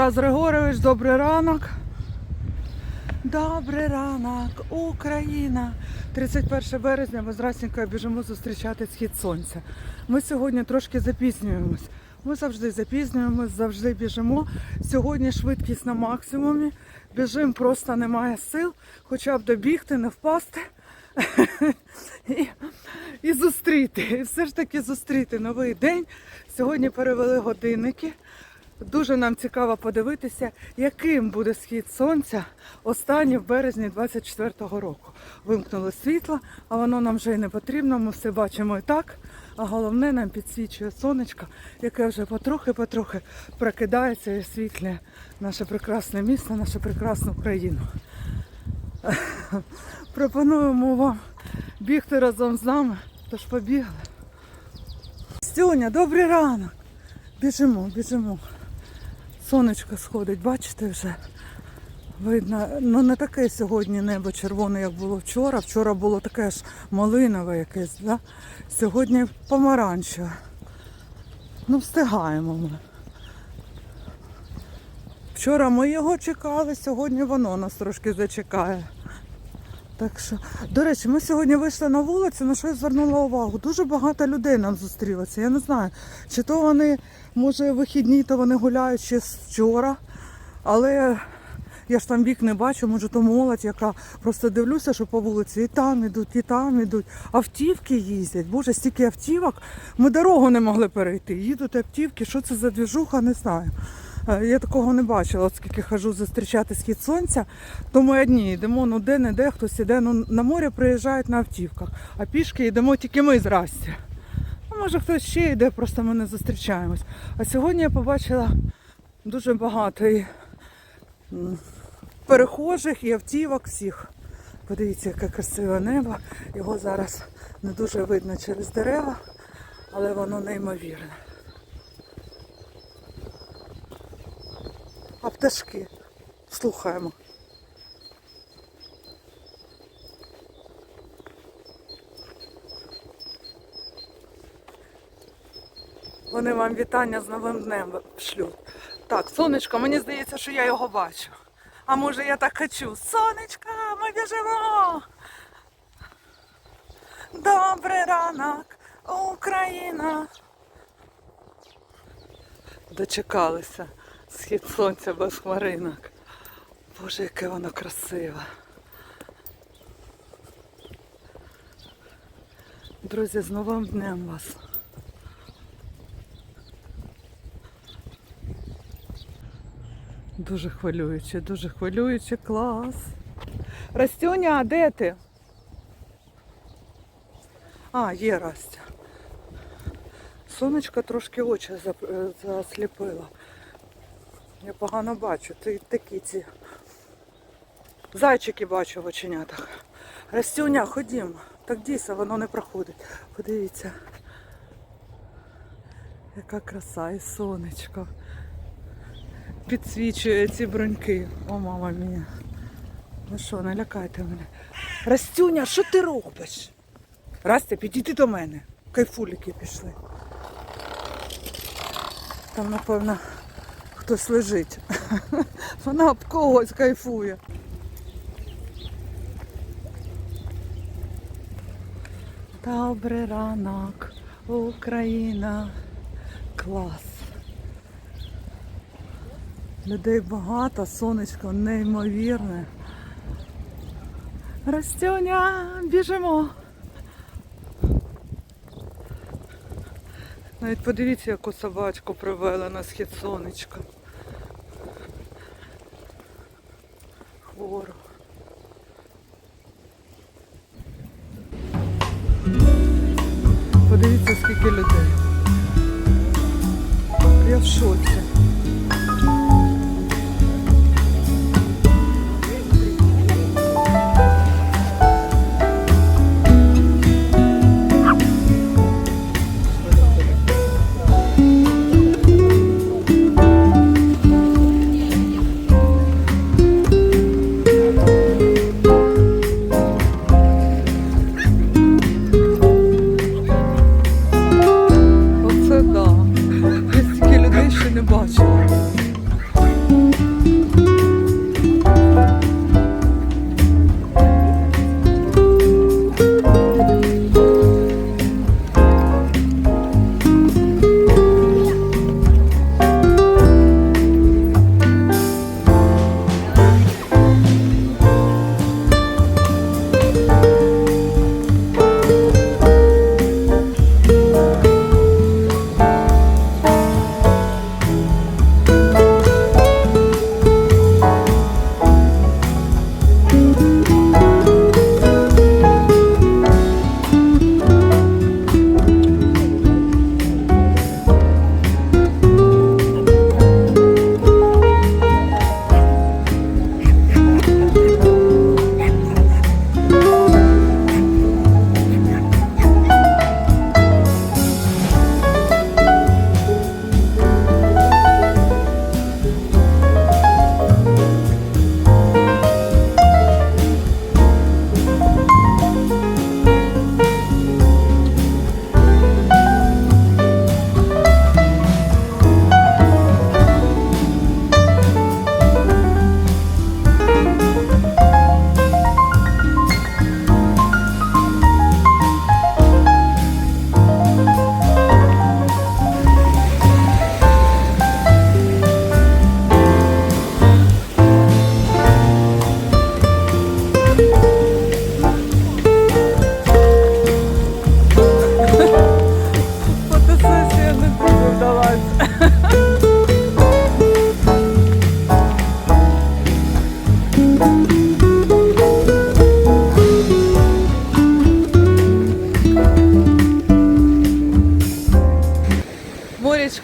Тарас Григорович, добрий ранок. Добрий ранок, Україна! 31 березня ми з Расінькою біжимо зустрічати схід сонця. Ми сьогодні трошки запізнюємось. Ми завжди запізнюємось, завжди біжимо. Сьогодні швидкість на максимумі. Біжимо, просто немає сил, хоча б добігти, не впасти. І, і зустріти. І все ж таки зустріти новий день. Сьогодні перевели годинники. Дуже нам цікаво подивитися, яким буде схід сонця останній в березні 24-го року. Вимкнули світло, а воно нам вже й не потрібно. Ми все бачимо і так. А головне нам підсвічує сонечко, яке вже потрохи-потрохи прокидається і освітлює наше прекрасне місто, нашу прекрасну країну. Пропонуємо вам бігти разом з нами, тож побігли. Стюня, добрий ранок. Біжимо, біжимо. Сонечко сходить, бачите вже. Видно, ну не таке сьогодні небо червоне, як було вчора. Вчора було таке ж малинове якесь, да? сьогодні помаранчеве. Ну, встигаємо ми. Вчора ми його чекали, сьогодні воно нас трошки зачекає. Так що, до речі, ми сьогодні вийшли на вулицю, на що я звернула увагу. Дуже багато людей нам зустрілося. Я не знаю, чи то вони, може, вихідні, то вони гуляють ще з вчора. Але я ж там вік не бачу, може то молодь, яка просто дивлюся, що по вулиці і там ідуть, і там ідуть. Автівки їздять. Боже, стільки автівок. Ми дорогу не могли перейти. Їдуть автівки, що це за двіжуха, не знаю. Е, Я такого не бачила, оскільки хожу зустрічати схід сонця, то ми одні йдемо, ну де не де хтось іде. Ну на море приїжджають на автівках, а пішки йдемо тільки ми з. А може хтось ще йде, просто ми не зустрічаємось. А сьогодні я побачила дуже багато і перехожих і автівок всіх. Подивіться, яке красиве небо. Його зараз не дуже видно через дерева, але воно неймовірне. А пташки слухаємо. Вони вам вітання з новим днем шлють. Так, сонечко, мені здається, що я його бачу. А може я так хочу. Сонечко, ми біжимо. Добрий ранок, Україна. Дочекалися. Схід сонця без хмаринок. Боже, яке воно красиве. Друзі, з новим днем вас. Дуже хвилююче, дуже хвилююче, клас. Растюня, а де ти? А, є Растя. Сонечко трошки очі е, засліпило. Я погано бачу. Ти такі ці зайчики бачу в оченятах. Растюня, ходімо. Так дійсно воно не проходить. Подивіться. Яка краса і сонечко. Підсвічує ці броньки. О, мама мія. Ви що, не лякайте мене. Растюня, що ти робиш? Растя, підійди до мене. Кайфуліки пішли. Там, напевно, хтось лежить. Вона об когось кайфує. Добрий ранок, Україна. Клас. Людей багато, сонечко неймовірне. Растюня, біжимо. Навіть подивіться, яку собачку привели на схід сонечка. Подивіться, скільки людей. Я в шоці.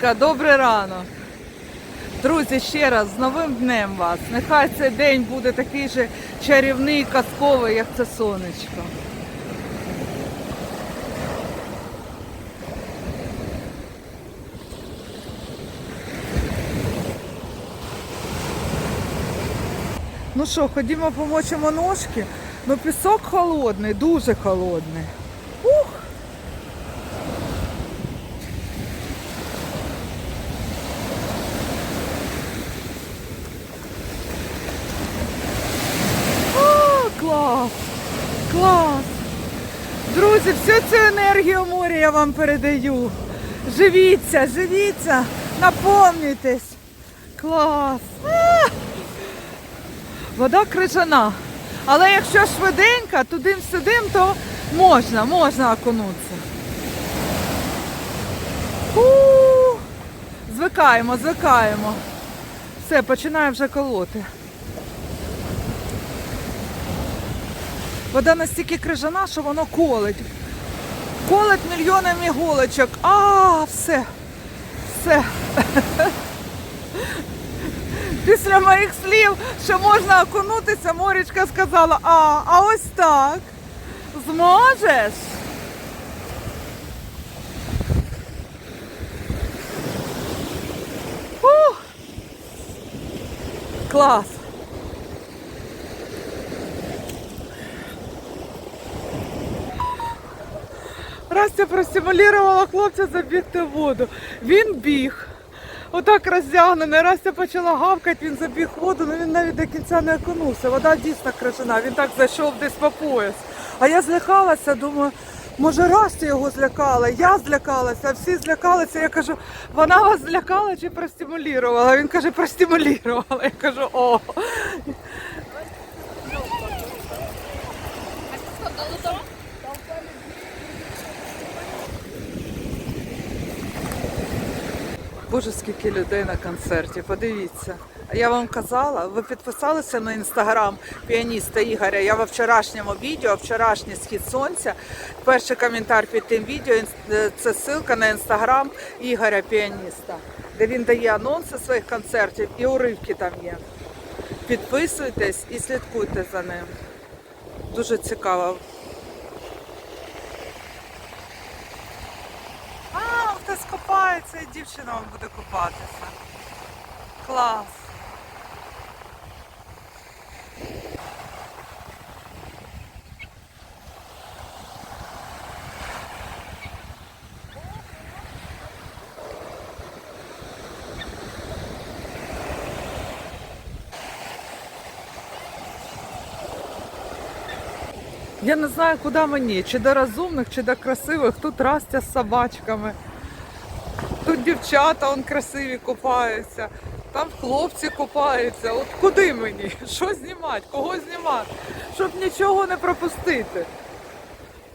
Сонечка, добрий ранок. Друзі, ще раз з новим днем вас. Нехай цей день буде такий же чарівний, казковий, як це сонечко. Ну що, ходімо помочимо ножки. Ну пісок холодний, дуже холодний. Ух! О, клас! Клас! Друзі, всю цю енергію моря я вам передаю. Живіться, живіться, наповнюйтесь. Клас! А! Вода крижана. Але якщо швиденько, туди-сюди, то можна, можна окунутися. Фу! Звикаємо, звикаємо. Все, починає вже колоти. Вода настільки крижана, що воно колить. Колить мільйонами голочок. А, все. Все. Після моїх слів, що можна окунутися, Морічка сказала, а, а ось так. Зможеш? Фух. Клас. Растя простимулювала хлопця забігти в воду. Він біг. Отак роздягнений. Растя почала гавкати, він забіг в воду, але він навіть до кінця не окунувся. Вода дійсно крижана, він так зайшов десь по пояс. А я злякалася, думаю, може Растя його злякала, я злякалася, всі злякалися. Я кажу, вона вас злякала чи простимулювала? Він каже, простимулювала. Я кажу, о. Боже, скільки людей на концерті, подивіться. Я вам казала, ви підписалися на інстаграм піаніста Ігоря. Я во вчорашньому відео, вчорашній схід сонця. Перший коментар під тим відео це ссылка на інстаграм Ігоря піаніста, де він дає анонси своїх концертів і уривки там є. Підписуйтесь і слідкуйте за ним. Дуже цікаво. А, хтось купається і дівчина вам буде купатися. Клас. Я не знаю, куди мені, чи до розумних, чи до красивих. Тут Растя з собачками. Дівчата он красиві купаються, там хлопці купаються. От куди мені? Що знімати? Кого знімати? Щоб нічого не пропустити.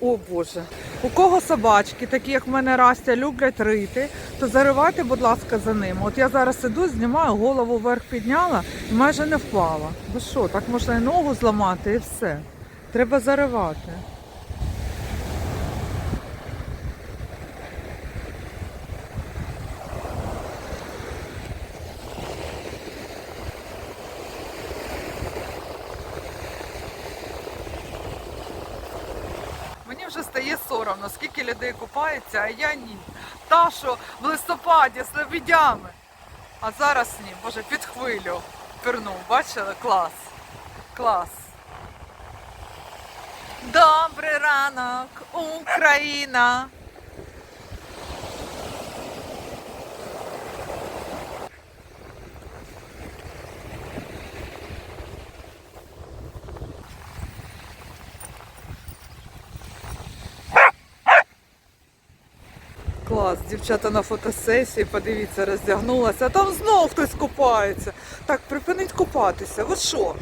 О Боже. У кого собачки, такі як в мене Растя, люблять рити, то заривайте, будь ласка, за ними. От я зараз іду, знімаю, голову вверх підняла і майже не впала. Ви що, так можна і ногу зламати і все. Треба заривати. Мені вже стає соромно, скільки людей купається, а я ні. Та, що в листопаді з лебедями. А зараз ні, боже, під хвилю пірнув. Бачили? Клас. Клас. Добрий ранок, Україна! Клас, дівчата на фотосесії, подивіться, роздягнулася, а там знов хтось купається. Так, припиніть купатися. Ви що?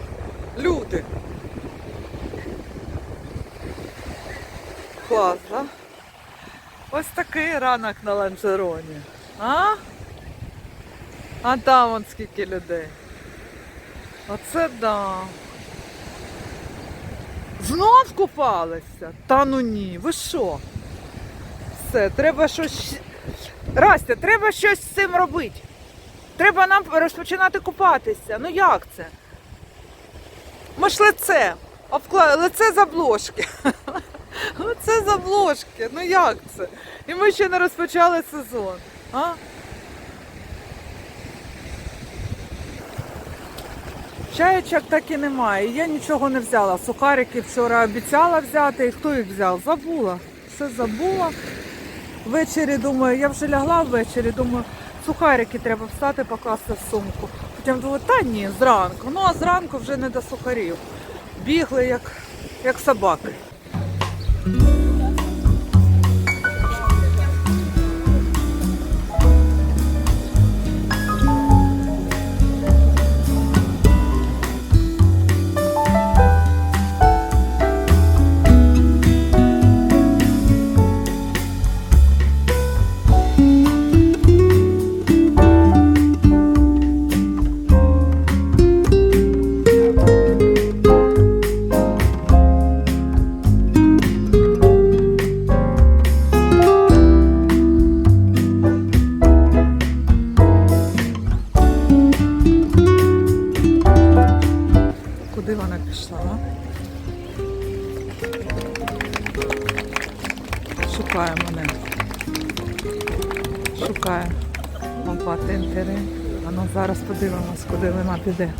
Люди. Клас, а? Ось такий ранок на ланжероні. А? А там вон скільки людей. Оце да. Знов купалися? Та ну ні, ви що? Все, треба щось Растя, треба щось з цим робити. Треба нам розпочинати купатися. Ну як це? Ми ж лице. Обкла... Лице з обложки. Лице з обложки. Ну як це? І ми ще не розпочали сезон. А? Чаєчок так і немає. Я нічого не взяла. Сухарики вчора обіцяла взяти. І хто їх взяв? Забула. Все забула. Ввечері думаю, я вже лягла ввечері, думаю, сухарики треба встати, покласти в сумку. Потім думаю, та ні, зранку. Ну а зранку вже не до сухарів. Бігли як, як собаки. Піде.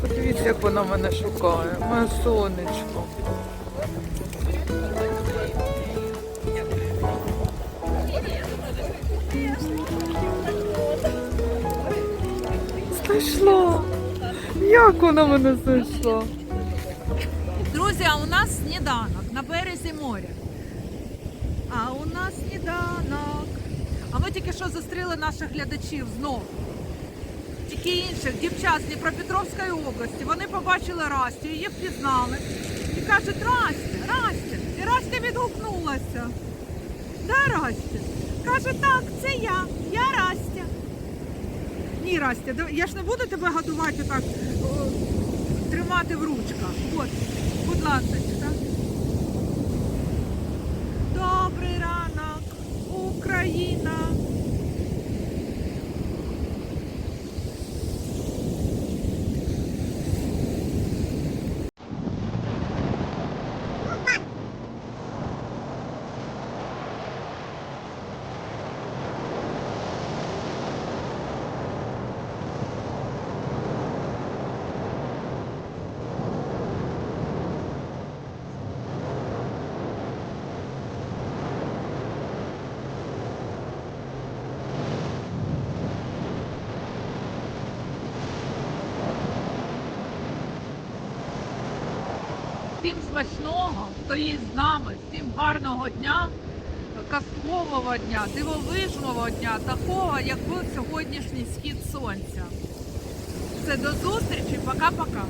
Подивіться, як вона мене шукає. Моє сонечко. Знайшла. Як вона мене знайшла? Друзі, а у нас сніданок на березі моря. А у нас сніданок. А ми тільки що зустріли наших глядачів знову. Тільки інших дівчат з Дніпропетровської області. Вони побачили Растю, її впізнали. І кажуть, Растя, Растя. І Растя відгукнулася. Да, Растя? Каже, так, це я, я Растя. Ні, Растя, я ж не буду тебе годувати так, тримати в ручках. От, будь ласка. Добрий ранок, Україна. Всім смачного, хто є з нами, всім гарного дня, казкового дня, дивовижного дня, такого, як був сьогоднішній схід сонця. Все, до зустрічі, пока-пока.